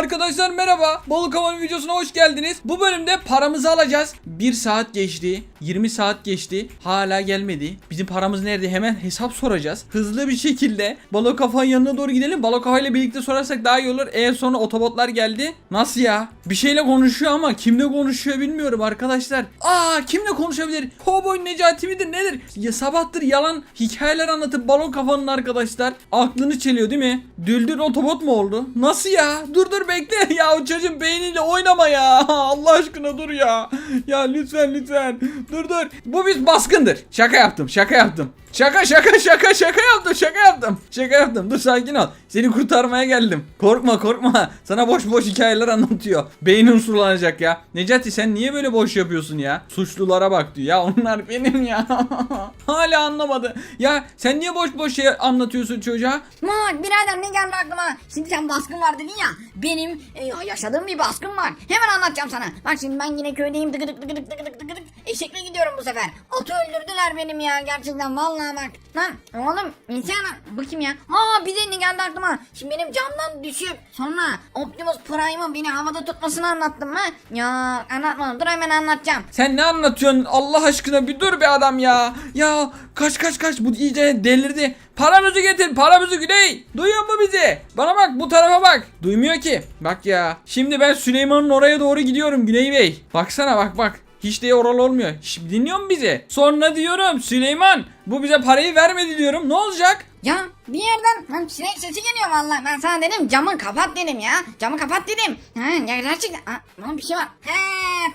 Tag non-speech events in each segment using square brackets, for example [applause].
Arkadaşlar merhaba. Balık Havanı videosuna hoş geldiniz. Bu bölümde paramızı alacağız. 1 saat geçti. 20 saat geçti. Hala gelmedi. Bizim paramız nerede? Hemen hesap soracağız. Hızlı bir şekilde Balık Kafa'nın yanına doğru gidelim. Balık Kafa ile birlikte sorarsak daha iyi olur. Eğer sonra otobotlar geldi. Nasıl ya? Bir şeyle konuşuyor ama kimle konuşuyor bilmiyorum arkadaşlar. Aa kimle konuşabilir? Cowboy Necati midir nedir? Ya sabahtır yalan hikayeler anlatıp balon kafanın arkadaşlar. Aklını çeliyor değil mi? Düldül otobot mu oldu? Nasıl ya? Dur dur bekle [laughs] ya o çocuğun beyniyle oynama ya. [laughs] Allah aşkına dur ya. Ya lütfen lütfen. Dur dur. Bu bir baskındır. Şaka yaptım şaka yaptım. Şaka şaka şaka şaka yaptım şaka yaptım. Şaka yaptım. Dur sakin ol. Seni kurtarmaya geldim. Korkma korkma. Sana boş boş hikayeler anlatıyor. Beynin sulanacak ya. Necati sen niye böyle boş yapıyorsun ya? Suçlulara bak diyor. Ya onlar benim ya. [laughs] Hala anlamadı. Ya sen niye boş boş şey anlatıyorsun çocuğa? Bak birader ne geldi aklıma? Şimdi sen baskın var dedin ya. Benim e, yaşadığım bir baskın var. Hemen anlatacağım sana. Bak şimdi ben yine köydeyim. Tıkıdık tıkıdık tıkıdık tıkıdık. Eşekle gidiyorum bu sefer. Atı öldürdüler benim ya. Gerçekten vallahi bak. Lan oğlum insana bakayım ya. Aa bir de ne geldi aklıma. Şimdi benim camdan düşüp sonra Optimus Prime'ın beni havada tutmasını anlattım mı? Ya anlatmadım. Dur hemen anlatacağım. Sen ne anlatıyorsun Allah aşkına bir dur be adam ya. Ya kaç kaç kaç bu iyice delirdi. Paramızı getir paramızı Güney. Duyuyor mu bizi? Bana bak bu tarafa bak. Duymuyor ki. Bak ya. Şimdi ben Süleyman'ın oraya doğru gidiyorum Güney Bey. Baksana bak bak. Hiç de oralı olmuyor. Şimdi dinliyor mu bizi? Sonra diyorum Süleyman bu bize parayı vermedi diyorum. Ne olacak? Ya bir yerden lan sinek sesi geliyor vallahi. Ben sana dedim camı kapat dedim ya. Camı kapat dedim. Ha, ya gerçekten. Aa, lan bir şey var. He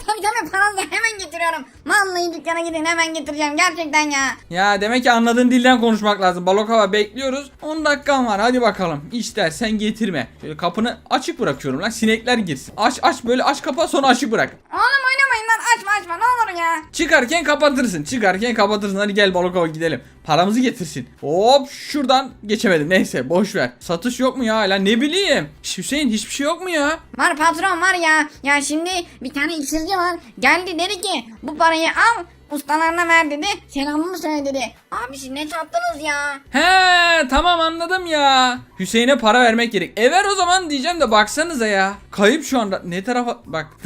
tabii tabii paranızı hemen getiriyorum. Vallahi dükkana gidin hemen getireceğim gerçekten ya. Ya demek ki anladığın dilden konuşmak lazım. Balokava bekliyoruz. 10 dakikan var. Hadi bakalım. İstersen getirme. Şöyle kapını açık bırakıyorum lan. Sinekler girsin. Aç aç böyle aç kapa sonra açık bırak. Lan açma açma ne olur ya. Çıkarken kapatırsın. Çıkarken kapatırsın. Hadi gel Balokova gidelim. Paramızı getirsin. Hop şuradan geçemedim. Neyse boş ver. Satış yok mu ya hala? Ne bileyim. Hüseyin hiçbir şey yok mu ya? Var patron var ya. Ya şimdi bir tane iksirci var. Geldi dedi ki bu parayı al ustalarına ver dedi. Selamımı söyle dedi. Abi ne sattınız ya? He tamam anladım ya. Hüseyin'e para vermek gerek. E ver o zaman diyeceğim de baksanıza ya. Kayıp şu anda. Ne tarafa bak. [laughs]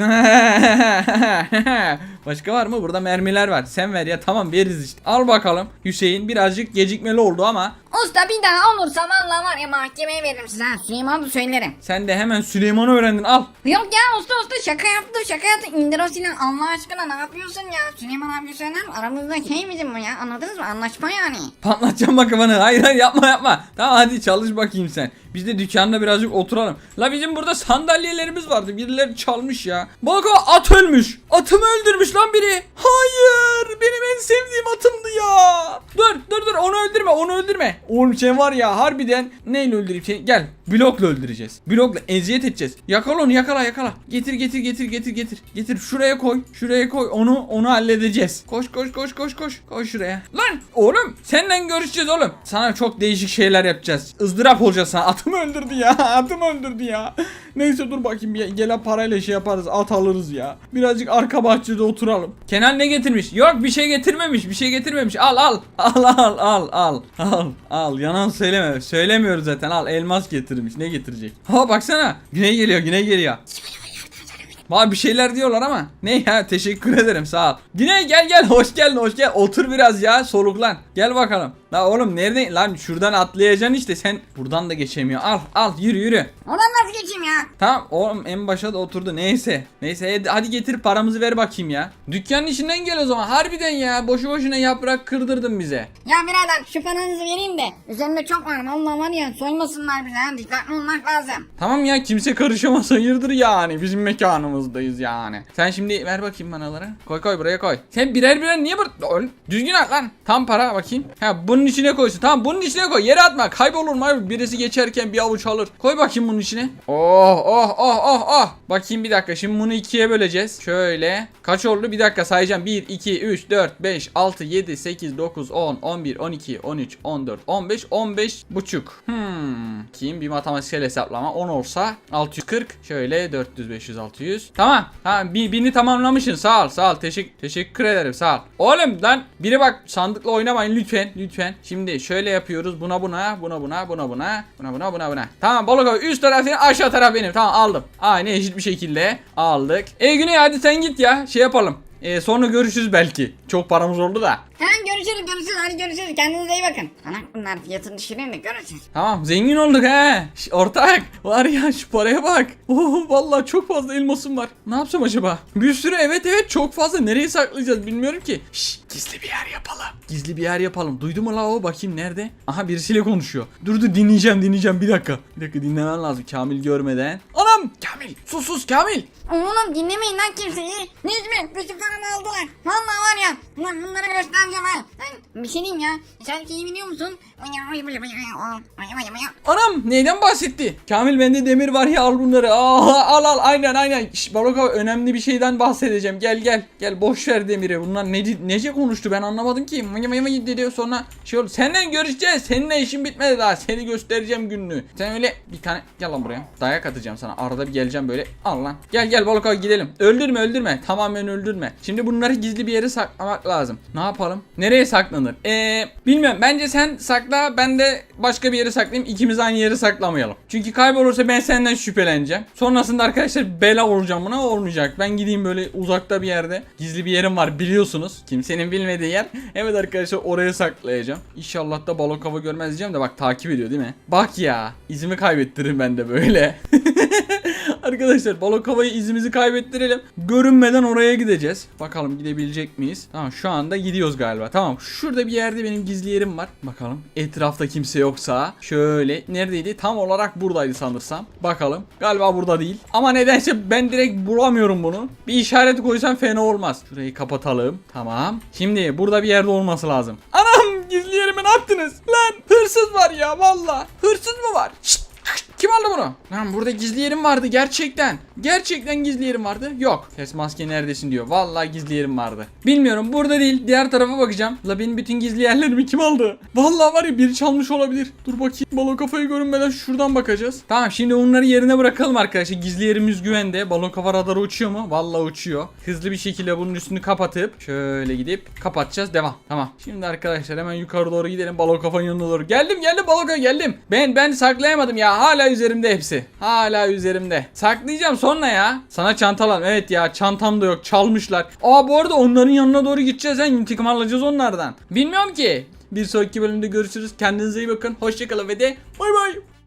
Başka var mı? Burada mermiler var. Sen ver ya tamam veririz işte. Al bakalım. Hüseyin birazcık gecikmeli oldu ama Usta bir daha olursa vallahi var ya mahkemeye veririm size. ha. Süleyman da söylerim. sen de hemen Süleyman'ı öğrendin. Al. Yok ya usta usta şaka yaptı şaka yaptı. İndir o silahı Allah aşkına ne yapıyorsun ya? Süleyman abi söyler mi? Aramızda şey bizim bu ya anladınız mı? Anlaşma yani. Patlatacağım bak. Hayır hayır yapma yapma. Tamam hadi çalış bakayım sen. Biz de dükkanda birazcık oturalım. La bizim burada sandalyelerimiz vardı. Birileri çalmış ya. Bak at ölmüş. Atımı öldürmüş lan biri. Hayır. Benim en sevdiğim atımdı ya. Dur dur dur onu öldürme onu öldürme. Oğlum sen var ya harbiden neyle öldüreyim seni? Gel blokla öldüreceğiz. Blokla eziyet edeceğiz. Yakala onu yakala yakala. Getir getir getir getir getir. Getir şuraya koy. Şuraya koy. Onu onu halledeceğiz. Koş koş koş koş koş. Koş şuraya. Lan oğlum seninle görüşeceğiz oğlum. Sana çok değişik şeyler yapacağız. ızdırap olacağız sana. Atımı öldürdü ya. [laughs] Atımı öldürdü ya. Neyse dur bakayım. ya- Gelen parayla şey yaparız. At alırız ya. Birazcık arka bahçede oturalım. Kenan ne getirmiş? Yok bir şey getirmemiş. Bir şey getirmemiş. Al al. Al al al al. Al al. Yanan söyleme. Söylemiyoruz zaten. Al elmas getirmiş. Ne getirecek? Ha baksana. Güney geliyor. Güney geliyor. Var bir şeyler diyorlar ama. Ne ya teşekkür ederim sağ ol. Güney gel gel hoş geldin hoş gel. Otur biraz ya soluklan. Gel bakalım. La oğlum nerede? Lan şuradan atlayacaksın işte sen. Buradan da geçemiyor. Al al yürü yürü. Oradan nasıl geçeyim ya? Tamam oğlum en başa da oturdu neyse. Neyse hadi, getir paramızı ver bakayım ya. Dükkanın içinden gel o zaman harbiden ya. Boşu boşuna yaprak kırdırdın bize. Ya birader şu paranızı vereyim de. Üzerimde çok var vallahi var ya soymasınlar bize. ha. Dikkatli olmak lazım. Tamam ya kimse karışamaz hayırdır yani bizim mekanımızdayız yani. Sen şimdi ver bakayım banaları. Koy koy buraya koy. Sen birer birer niye? Oğlum, Düzgün at lan. Tam para bakayım. Ha bunun içine koysun. Tamam bunun içine koy. Yere atma. Kaybolur mu? Birisi geçerken bir avuç alır. Koy bakayım bunun içine. Oh oh oh oh oh. Bakayım bir dakika. Şimdi bunu ikiye böleceğiz. Şöyle. Kaç oldu? Bir dakika sayacağım. 1, 2, 3, 4, 5, 6, 7, 8, 9, 10, 11, 12, 13, 14, 15, 15 buçuk. Hmm. Kim? Bir matematiksel hesaplama. 10 olsa 640. Şöyle 400, 500, 600. Tamam. Tamam. Bir, birini tamamlamışsın. Sağ ol. Sağ ol. Teşekkür, teşekkür ederim. Sağ ol. Oğlum lan biri bak sandıkla oynamayın lütfen. Lütfen. Hemen. Şimdi şöyle yapıyoruz. Buna buna, buna buna, buna buna, buna buna, buna buna. Tamam balık avı üst taraf senin aşağı taraf benim. Tamam aldım. Aynı eşit bir şekilde aldık. E Güney hadi sen git ya. Şey yapalım. E, sonra görüşürüz belki. Çok paramız oldu da. Tamam görüşürüz görüşürüz hadi görüşürüz kendinize iyi bakın. Ana bunlar fiyatını düşüreyim de görüşürüz. Tamam zengin olduk he. Ş- ortak var ya şu paraya bak. [laughs] Oo, vallahi çok fazla elmasım var. Ne yapsam acaba? Bir sürü evet evet çok fazla. Nereye saklayacağız bilmiyorum ki. Şş, gizli bir yer yapalım. Gizli bir yer yapalım. Duydu mu la o? Bakayım nerede? Aha birisiyle konuşuyor. Dur dur dinleyeceğim dinleyeceğim bir dakika. Bir dakika dinlemem lazım Kamil görmeden. Anam Kamil sus sus Kamil. Oğlum dinlemeyin lan kimseyi. Necmi bütün paramı aldılar. Vallahi var ya. Ulan bunlara göstereceğim ha. Lan bir şey diyeyim ya. Sen şeyi biliyor musun? Anam neyden bahsetti? Kamil bende demir var ya al bunları. Aa, al al aynen aynen. Şş, Baroka önemli bir şeyden bahsedeceğim. Gel gel. Gel boş ver demiri. Bunlar ne, nece konuştu ben anlamadım ki. Mıy mıy mıy dedi sonra şey oldu. Seninle görüşeceğiz. Seninle işin bitmedi daha. Seni göstereceğim gününü. Sen öyle bir tane gel lan buraya. Dayak atacağım sana. Arada bir geleceğim böyle. Al lan. Gel gel Baroka gidelim. Öldürme öldürme. Tamamen öldürme. Şimdi bunları gizli bir yere saklamak lazım. Ne yapalım? Nereye saklanır? Eee bilmiyorum. Bence sen sakla. Ben de başka bir yere saklayayım. İkimiz aynı yere saklamayalım. Çünkü kaybolursa ben senden şüpheleneceğim. Sonrasında arkadaşlar bela olacağım buna olmayacak. Ben gideyim böyle uzakta bir yerde. Gizli bir yerim var biliyorsunuz. Kimsenin bilmediği yer. [laughs] Evet arkadaşlar oraya saklayacağım. İnşallah da balon kafa görmez diyeceğim de bak takip ediyor değil mi? Bak ya izimi kaybettiririm ben de böyle. [laughs] [laughs] Arkadaşlar balon kafayı izimizi kaybettirelim. Görünmeden oraya gideceğiz. Bakalım gidebilecek miyiz? Tamam şu anda gidiyoruz galiba. Tamam şurada bir yerde benim gizli yerim var. Bakalım etrafta kimse yoksa. Şöyle neredeydi? Tam olarak buradaydı sanırsam. Bakalım. Galiba burada değil. Ama nedense ben direkt bulamıyorum bunu. Bir işaret koysam fena olmaz. Şurayı kapatalım. Tamam. Şimdi burada bir yerde olması lazım. Anam gizli yerime ne yaptınız? Lan hırsız var ya valla. Hırsız mı var? Şşt. Kim aldı bunu? Lan burada gizli yerim vardı gerçekten. Gerçekten gizli yerim vardı. Yok. Ses maske neredesin diyor. Vallahi gizli yerim vardı. Bilmiyorum burada değil. Diğer tarafa bakacağım. La benim bütün gizli yerlerimi kim aldı? Vallahi var ya biri çalmış olabilir. Dur bakayım. Balon kafayı görünmeden şuradan bakacağız. Tamam şimdi onları yerine bırakalım arkadaşlar. Gizli yerimiz güvende. Balon kafa radarı uçuyor mu? Vallahi uçuyor. Hızlı bir şekilde bunun üstünü kapatıp şöyle gidip kapatacağız. Devam. Tamam. Şimdi arkadaşlar hemen yukarı doğru gidelim. Balon kafanın yanına doğru. Geldim geldim balon kafa geldim. Ben ben saklayamadım ya. Hala üzerimde hepsi. Hala üzerimde. Saklayacağım sonra ya. Sana çantalar. Evet ya çantam da yok. Çalmışlar. Aa bu arada onların yanına doğru gideceğiz. Yani intikam alacağız onlardan. Bilmiyorum ki. Bir sonraki bölümde görüşürüz. Kendinize iyi bakın. Hoşçakalın ve de bay bay.